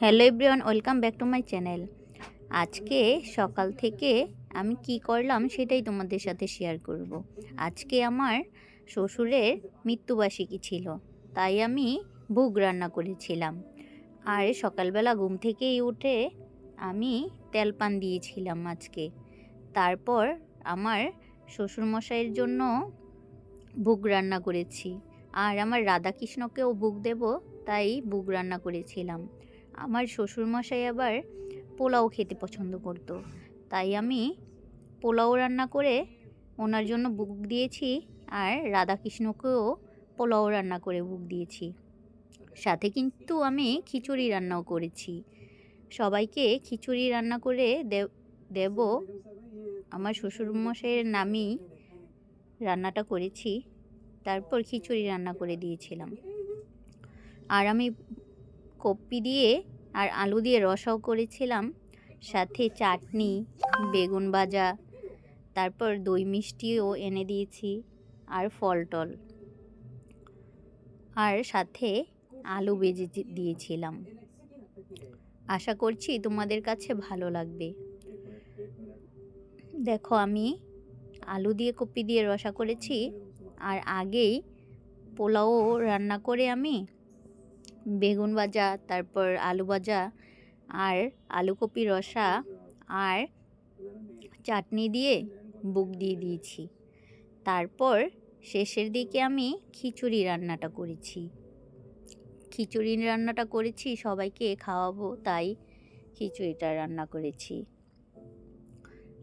Hello everyone, welcome back to my channel. আজকে সকাল থেকে আমি কি করলাম সেটাই তোমাদের সাথে শেয়ার করব। আজকে আমার শ্বশুরের মৃত্যুবার্ষিকী ছিল, তাই আমি ভোগ রান্না করেছিলাম। আর সকালবেলা ঘুম থেকেই উঠে আমি তেলপান দিয়েছিলাম আজকে। তারপর আমার শ্বশুরমশাইয়ের জন্য ভোগ রান্না করেছি। আর আমার রাধাকৃষ্ণকেও ভোগ দেব, তাই ভোগ রান্না করেছিলাম। আমার শ্বশুরমশাই আবার পোলাও খেতে পছন্দ করতো। তাই আমি পোলাও রান্না করে ওনার জন্য বুক দিয়েছি আর রাধাকৃষ্ণকেও পোলাও রান্না করে বুক দিয়েছি। সাথে কিন্তু আমি খিচুড়ি রান্নাও করেছি। সবাইকে খিচুড়ি রান্না করে দেব। আমার শ্বশুরমশাইয়ের নামই রান্নাটা করেছি। তারপর খিচুড়ি রান্না করে দিয়েছিলাম। আর আমি কপি দিয়ে আর আলু দিয়ে রসাও করেছিলাম। সাথে চাটনি, বেগুন ভাজা, তারপর দই মিষ্টিও এনে দিয়েছি আর ফল টল। আর সাথে আলু বেজে দিয়েছিলাম। আশা করছি তোমাদের কাছে ভালো লাগবে। দেখো আমি আলু দিয়ে কপি দিয়ে রসা করেছি। আর আগেই পোলাও রান্না করে আমি বেগুন ভাজা, তারপর আলু ভাজা, আর আলু কপি রসা, আর চাটনি দিয়ে বুক দিয়ে দিয়েছি। তারপর শেষের দিকে আমি খিচুড়ি রান্নাটা করেছি। খিচুড়ি রান্নাটা করেছি, সবাইকে খাওয়াবো, তাই খিচুড়িটা রান্না করেছি।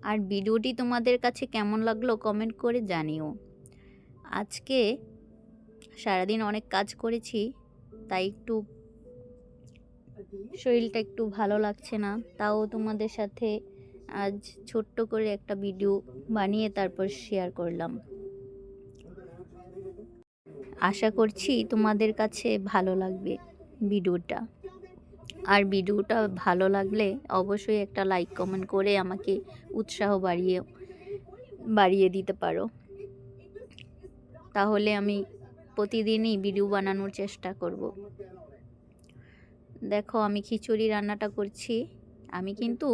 আর ভিডিওটি তোমাদের কাছে কেমন লাগল কমেন্ট করে জানিও। আজকে সারাদিন অনেক কাজ করেছি তাই একটু শরীরটা একটু ভালো লাগছে না। তাও তোমাদের সাথে আজ ছোট্ট করে একটা ভিডিও বানিয়ে তারপর শেয়ার করলাম। আশা করছি তোমাদের কাছে ভালো লাগবে ভিডিওটা আর ভিডিওটা ভালো লাগলে অবশ্যই একটা লাইক কমেন্ট করে আমাকে উৎসাহ বাড়িয়ে বাড়িয়ে দিতে পারো। তাহলে আমি প্রতিদিনই ভিডিও বানানোর চেষ্টা করব। দেখো, আমি খিচুড়ি রান্নাটা করছি। আমি কিন্তু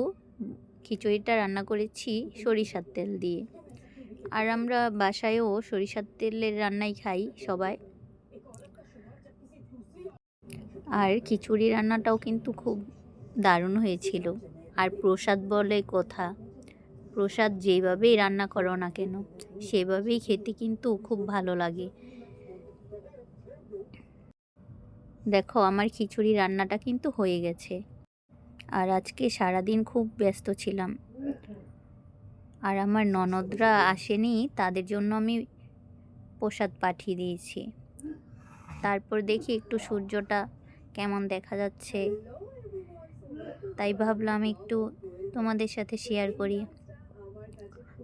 খিচুড়িটা রান্না করেছি সরিষার তেল দিয়ে। আর আমরা বাসায়ও সরিষার তেলের রান্নাই খাই সবাই। আর খিচুড়ি রান্নাটাও কিন্তু খুব দারুণ হয়েছিল। আর প্রসাদ বলে কথা। প্রসাদ যেভাবেই রান্না করো না কেন, সেভাবেই খেতে কিন্তু খুব ভালো লাগে। দেখো, আমার খিচুড়ি রান্নাটা কিন্তু হয়ে গেছে। আর আজকে সারাদিন খুব ব্যস্ত ছিলাম। আর আমার ননদরা আসেনি, তাদের জন্য আমি প্রসাদ পাঠিয়ে দিয়েছি। তারপর দেখি একটু সূর্যটা কেমন দেখা যাচ্ছে। তাই ভাবলাম একটু তোমাদের সাথে শেয়ার করি।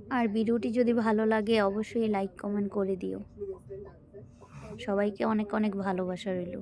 আর ভিডিওটি যদি ভালো লাগে, অবশ্যই লাইক কমেন্ট করে দিও। সবাইকে অনেক অনেক ভালোবাসা রইল।